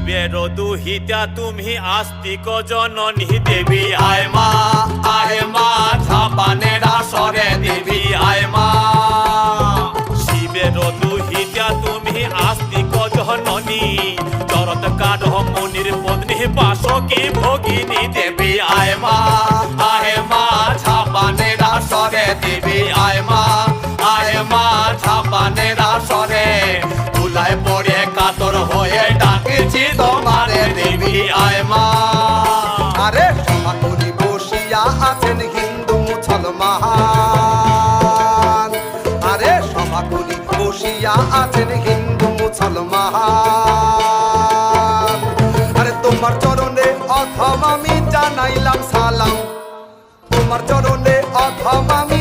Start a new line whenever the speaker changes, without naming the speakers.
শিবের দুহিতা, তুমি আস্তিক জননী দেবী। আয় মা আয় মা, ঝাপানের আসরে দেবী। আয় মা, শিবের দুহিতা, তুমি আস্তিক জননী। চরত কাঠ মনির পত্নী বাসকি ভগিনী দেবী। আয় মা আয় মা, ঝাপানের আসরে দেবী। আয় মা
মুসলমান। আরে সমাকুলি বসিয়া আছেন হিন্দু মুসলমান। আরে তোমার চরণে অথম আমি জানাইলাম সালাম। তোমার চরণে অথম আমি